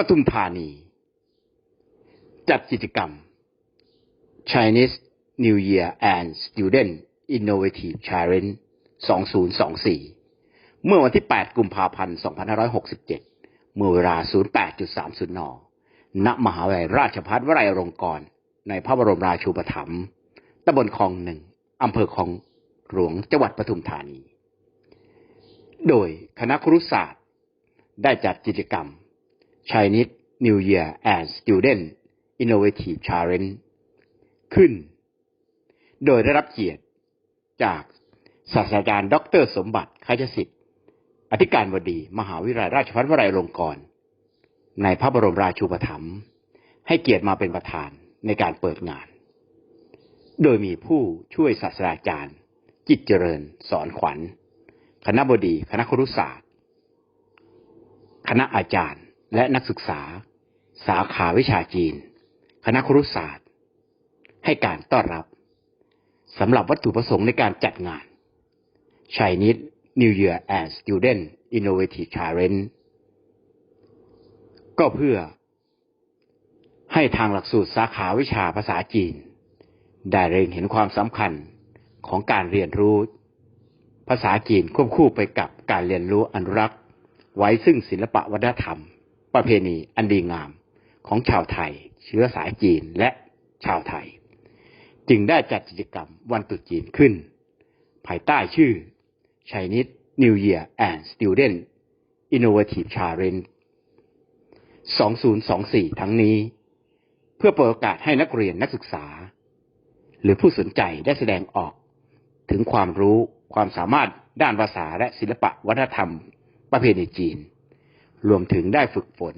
ปทุมธานี จัดกิจกรรม Chinese New Year and Student Innovative Challenge 2024 เมื่อวันที่ 8 กุมภาพันธ์ 2567 เมื่อเวลา 08.30 น ณ มหาวิทยาลัยราชภัฏวลัยอลงกรณ์ในพระบรมราชูปถัมภ์ตำบลคลองหนึ่งอำเภอคลองหลวง จังหวัดปทุมธานี โดยคณะครุศาสตร์ ได้จัดกิจกรรม Chinese New Year and Student Innovative Challenge ขึ้น โดยได้รับเกียรติจากศาสตราจารย์ดอกเตอรสมบัติคชสิทธิ์ อธิการบดี มหาวิทยาลัยราชภัฏวลัยลงกรณ์ในพระบรมราชูปถัมภ์ให้เกียรติมาเป็นประธานในการเปิดงาน โดยมีผู้ช่วยศาสตราจารย์ จิตเจริญ สอนขวัญ คณะบดี คณะครุศาสตร์ คณะอาจารย์ และนักศึกษา สาขาวิชาจีน คณะครุศาสตร์ ให้การต้อนรับสำหรับวัตถุประสงค์ในการจัดงาน Chinese New Year and Student Innovative Challenge ก็เพื่อให้ทางหลักสูตรสาขาวิชาภาษาจีน ได้เร็งเห็นความสำคัญของการเรียนรู้ ภาษาจีนควบคู่ไปกับการเรียนรู้อนุรักษ์ ไว้ซึ่งศิลปะวัฒนธรรม ประเพณีอันดีงามของชาวไทย เชื้อสายจีนและชาวไทย จึงได้จัดกิจกรรมวันตรุษจีนขึ้น ภายใต้ชื่อ Chinese New Year and Student Innovative Challenge 2024 ทั้งนี้ เพื่อเปิดโอกาสให้นักเรียนนักศึกษา หรือผู้สนใจได้แสดงออก ถึงความรู้ความสามารถด้านภาษาและศิลปะวัฒนธรรม ประเพณีจีน รวมถึงได้ฝึกฝน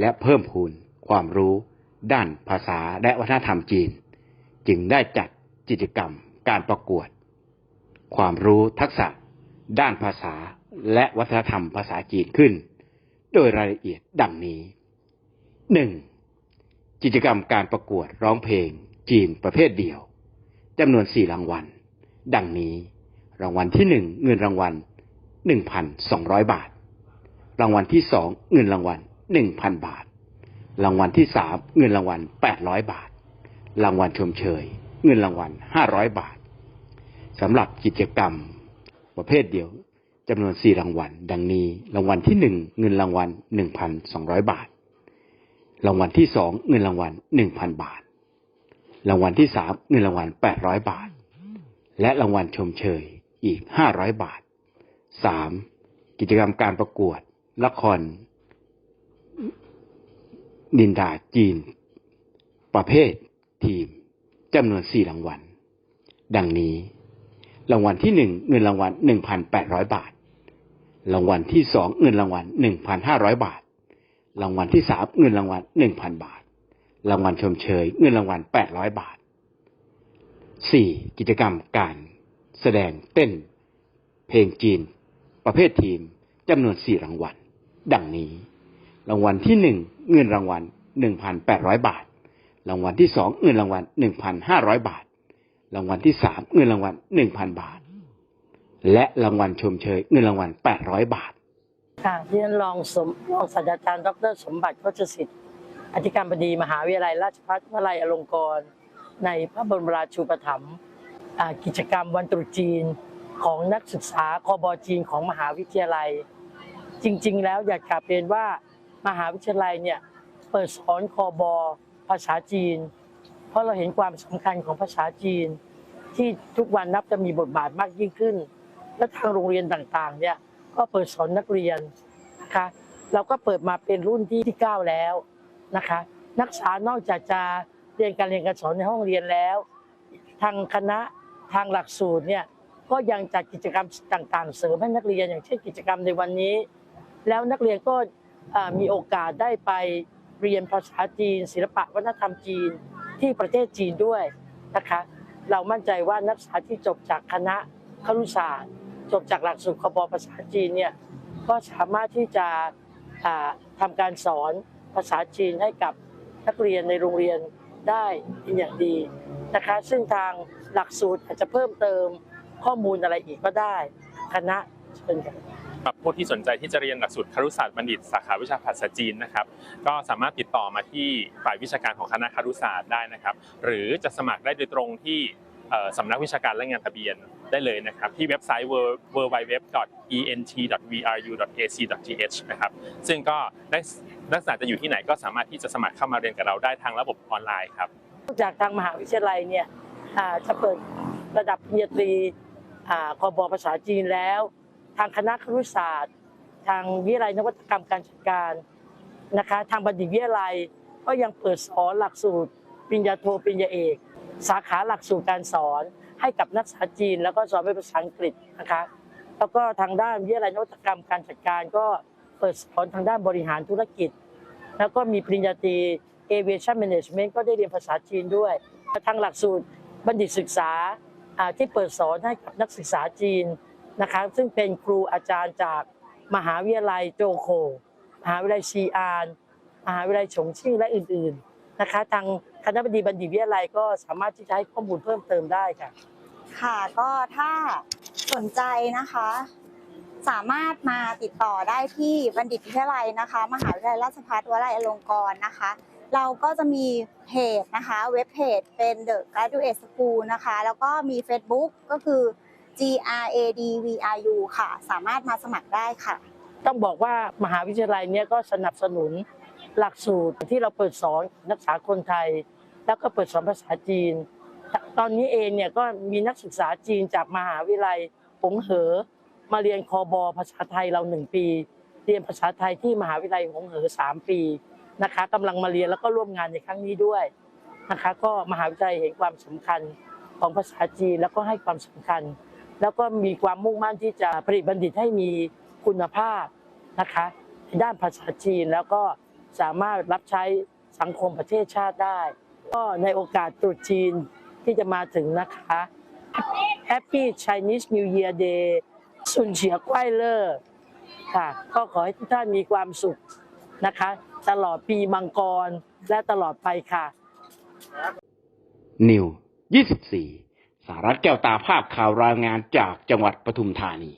และเพิ่มพูนความรู้ ด้านภาษาและวัฒนธรรมจีน จึงได้จัดกิจกรรมการประกวด ความรู้ทักษะ ด้านภาษาและวัฒนธรรมภาษาจีนขึ้น โดยรายละเอียดดังนี้หนึ่งกิจกรรมการประกวดร้องเพลงจีนประเภทเดียวจำนวนสี่รางวัล ดังนี้ รางวัลที่หนึ่งเงินรางวัลหนึ่งพันสองร้อยบาท รางวัลที่สองเงินรางวัลหนึ่งพันบาท รางวัลที่สามเงินรางวัลแปดร้อยบาท รางวัลชมเชย เงินรางวัลห้าร้อยบาทสำหรับกิจกรรม ประเภทเดียวจำนวนสี่รางวัล ดังนี้ รางวัลที่หนึ่งเงินรางวัลหนึ่งพันสองร้อยบาท รางวัลที่สองเงินรางวัลหนึ่งพันบาท รางวัลที่สามเงินรางวัลแปดร้อยบาท และรางวัลชมเชยอีกห้าร้อยบาทสามกิจกรรมการประกวด ละคร นินดาจีน ประเภท ทีมจำนวนสี่รางวัล ดังนี้ รางวัลที่หนึ่งเงินรางวัลหนึ่งพันแปดร้อยบาท รางวัลที่สองเงินรางวัลหนึ่งพันห้าร้อยบาท รางวัลที่สามเงินรางวัลหนึ่งพันบาท รางวัลชมเชย เงินรางวัลแปดร้อยบาทสี่กิจกรรมการแสดงเต้น เพลงจีน ประเภททีมจำนวนสี่รางวัล ดังนี้ รางวัลที่หนึ่งเงินรางวัลหนึ่งพันแปดร้อยบาท รางวัลที่สองเงินรางวัลหนึ่งพันห้าร้อยบาท รางวัลที่สามเงินรางวัลหนึ่งพันบาท และรางวัลชมเชยเงินรางวัลแปดร้อยบาทค่ะที่ฉันรองสมรองศาสตราจารย์ดร สมบัติโคชสิทธิ์อธิการบดีมหาวิทยาลัยราชภัฏวลัยอลงกรณ์ในพระบรมราชูปถัมภ์กิจกรรมวันตรุษจีนของนักศึกษาคอบอจีนของมหาวิทยาลัย จริง ๆ แล้วอยากกลับเรียนว่ามหาวิทยาลัยเนี่ยเปิดสอนคอบภาษาจีน เพราะเราเห็นความสำคัญของภาษาจีน ที่ทุกวันนับจะมีบทบาทมากยิ่งขึ้น และทางโรงเรียนต่างๆเนี่ยก็เปิดสอนนักเรียนนะคะเราก็เปิดมาเป็นรุ่นที่ที่ 9 แล้วนะคะ นักศึกษานอกจากจะเรียนการเรียนการสอนในห้องเรียนแล้ว ทางคณะทางหลักสูตรเนี่ยก็ยังจัดกิจกรรมต่างๆ เสริมให้นักเรียนอย่างเช่นกิจกรรมในวันนี้ แล้วนักเรียนก็มีโอกาสได้ไปเรียนภาษาจีน ศิลปะวัฒนธรรมจีนที่ประเทศจีนด้วยนะคะเรามั่นใจว่านักศึกษาที่จบจากคณะครุศาสตร์ จบจากหลักสูตรคบภาษาจีนเนี่ยก็สามารถที่จะอ่าทำการสอนภาษาจีนให้กับนักเรียนในโรงเรียนได้เป็นอย่างดีนะคะซึ่งทางหลักสูตรอาจจะเพิ่มเติมข้อมูลอะไรอีกก็ได้คณะเชิญกัน รับผู้ที่สนใจที่จะเรียนหลักสูตรครุศาสตร์บัณฑิต สาขาวิชาภาษาจีนนะครับ ก็สามารถติดต่อมาที่ฝ่ายวิชาการของคณะครุศาสตร์ได้นะครับ หรือจะสมัครได้โดยตรงที่สำนักวิชาการและงานทะเบียนได้เลยนะครับที่เว็บไซต์ www.ent.vru.ac.th นะครับซึ่งก็นักศึกษาจะอยู่ที่ไหนก็สามารถที่จะสมัครเข้ามาเรียนกับเราได้ทางระบบออนไลน์ครับจากทางมหาวิทยาลัยเนี่ยจะเปิดระดับปริญญาตรีอ่าคบภาษาจีนแล้ว ทางคณะครุศาสตร์ ทางวิทยาลัยนวัตกรรมการจัดการนะคะทางบัณฑิตวิทยาลัยก็ยังเปิดสอนหลักสูตรปริญญาโทปริญญาเอก สาขาหลักสูตรการสอน ให้กับนักศึกษาจีน แล้วก็สอนเป็นภาษาอังกฤษนะคะแล้วก็ทางด้านวิทยาลัยนวัตกรรมการจัดการก็เปิดสอนทางด้านบริหารธุรกิจ แล้วก็มีปริญญาตรี Aviation Management ก็ได้เรียนภาษาจีนด้วย ทางหลักสูตรบัณฑิตศึกษาอ่าที่เปิดสอนให้กับนักศึกษาจีน นะคะซึ่งเป็นครูอาจารย์จากมหาวิทยาลัยโจโค มหาวิทยาลัยซีอาน มหาวิทยาลัยฉงชิ่งและอื่นๆนะคะ ทางคณะบดีบัณฑิตวิทยาลัยก็สามารถที่จะให้ข้อมูลเพิ่มเติมได้ค่ะ ค่ะก็ถ้าสนใจนะคะ สามารถมาติดต่อได้ที่บัณฑิตวิทยาลัยนะคะ มหาวิทยาลัยราชภัฏวลัยอลงกรณ์นะคะ เราก็จะมีเพจนะคะ เว็บเพจเป็น The Graduate School นะคะ แล้วก็มี Facebook ก็คือ G R A D V R U ค่ะ สามารถมาสมัครได้ค่ะ ต้องบอกว่ามหาวิทยาลัยเนี้ยก็สนับสนุนหลักสูตรที่เราเปิดสอนนักศึกษาคนไทย แล้วก็เปิดสอนภาษาจีน ตอนนี้เองเนี่ยก็มีนักศึกษาจีนจากมหาวิทยาลัยหงเหอ มาเรียนคอบอภาษาไทยเราหนึ่งปี เรียนภาษาไทยที่มหาวิทยาลัยหงเหอสามปีนะคะกำลังมาเรียนแล้วก็ร่วมงานในครั้งนี้ด้วยนะคะ ก็มหาวิทยาลัยเห็นความสำคัญของภาษาจีนแล้วก็ให้ความสำคัญ แล้วก็มีความมุ่งมั่นที่จะผลิตบัณฑิตให้มีคุณภาพนะคะในด้านภาษาจีนแล้วก็สามารถรับใช้สังคมประเทศชาติได้ ก็ในโอกาสตรุษจีนที่จะมาถึงนะคะ Happy Chinese New Year Day สุนเฉียกว้ายเลอร์ค่ะ ก็ขอให้ทุกท่านมีความสุขนะคะ ตลอดปีมังกรและตลอดไปค่ะ นิว 24 สารัฐแก้วตาภาพข่าวรายงานจากจังหวัดปทุมธานี